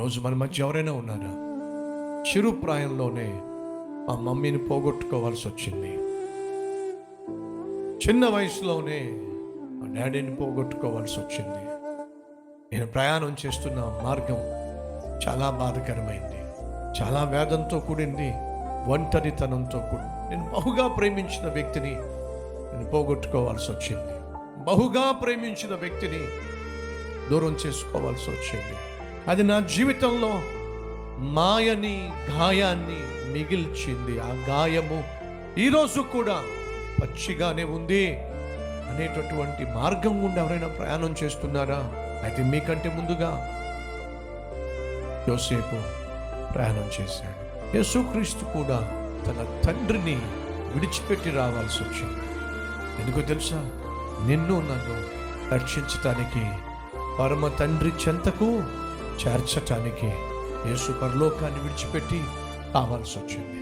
ఈరోజు మన మధ్య ఎవరైనా ఉన్నారా? చిరు ప్రాయంలోనే మా మమ్మీని పోగొట్టుకోవాల్సి వచ్చింది. చిన్న వయసులోనే మా డాడీని పోగొట్టుకోవాల్సి వచ్చింది. నేను ప్రయాణం చేస్తున్న మార్గం చాలా బాధకరమైంది. చాలా వేదంతో కూడింది ఒంటరితనంతో కూడి నేను బహుగా ప్రేమించిన వ్యక్తిని నేను పోగొట్టుకోవాల్సి వచ్చింది. బహుగా ప్రేమించిన వ్యక్తిని దూరం చేసుకోవాల్సి వచ్చింది. అది నా జీవితంలో మాయని గాయాన్ని మిగిల్చింది. ఆ గాయము ఈరోజు కూడా పచ్చిగానే ఉంది అనేటటువంటి మార్గం గుండా ఎవరైనా ప్రయాణం చేస్తున్నారా? అయితే మీకంటే ముందుగా యోసేపు ప్రయాణం చేశాడు. యేసుక్రీస్తు కూడా తన తండ్రిని విడిచిపెట్టి రావాల్సి వచ్చింది. ఎందుకో తెలుసా? నిన్ను నన్ను రక్షించటానికి పరమ తండ్రి చెంతకు చేర్చటానికి యేసు పరలోకాన్ని విడిచిపెట్టి రావాల్సి వచ్చింది